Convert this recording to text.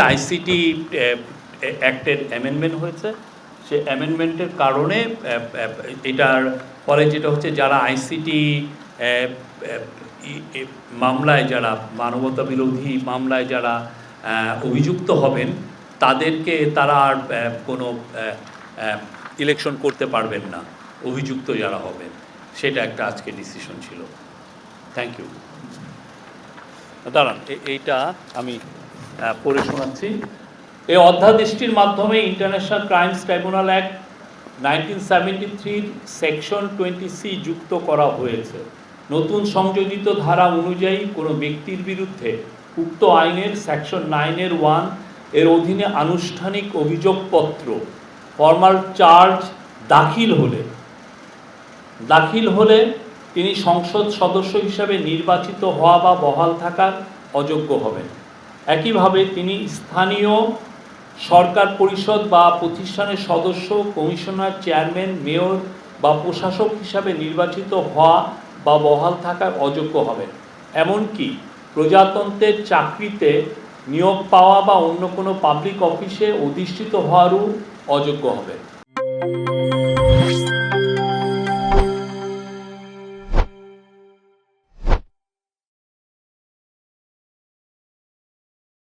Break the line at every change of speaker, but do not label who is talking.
ICT অ্যাক্টের amendment হয়েছে। সে অ্যামেন্ডমেন্টের কারণে আহ, আহ, এটার ফলে যেটা হচ্ছে যারা আইসিটি মামলায় যারা মানবতা বিরোধী মামলায় যারা অভিযুক্ত হবেন তাদেরকে তারা আর কোনো ইলেকশন করতে পারবেন না অভিযুক্ত যারা হবেন। সেটা একটা আজকে ডিসিশন ছিল। থ্যাংক ইউ দাঁড়ান এইটা আমি পড়ে শোনাচ্ছি। এই অধ্যাদেশটির মাধ্যমে international crimes tribunal act nineteen seventy থ্রির সেকশন টোয়েন্টি সি যুক্ত করা হয়েছে। নতুন সংযোজিত ধারা অনুযায়ী কোনো ব্যক্তির বিরুদ্ধে উক্ত আইনের সেকশন নাইনের ওয়ানের অধীনে আনুষ্ঠানিক অভিযোগপত্র ফর্মাল চার্জ দাখিল হলে দাখিল হলে তিনি সংসদ সদস্য হিসাবে নির্বাচিত হওয়া বা বহাল থাকার অযোগ্য হবেন। একইভাবে তিনি স্থানীয় সরকার পরিষদ বা প্রতিষ্ঠানের সদস্য, কমিশনার, চেয়ারম্যান, মেয়র বা প্রশাসক হিসাবে নির্বাচিত হওয়া বা বহাল থাকার অযোগ্য হবেন। এমনকি প্রজাতন্ত্রের চাকরিতে নিয়োগ পাওয়া বা অন্য কোনো পাবলিক অফিসে অধিষ্ঠিত হওয়ারও অযোগ্য হবেন।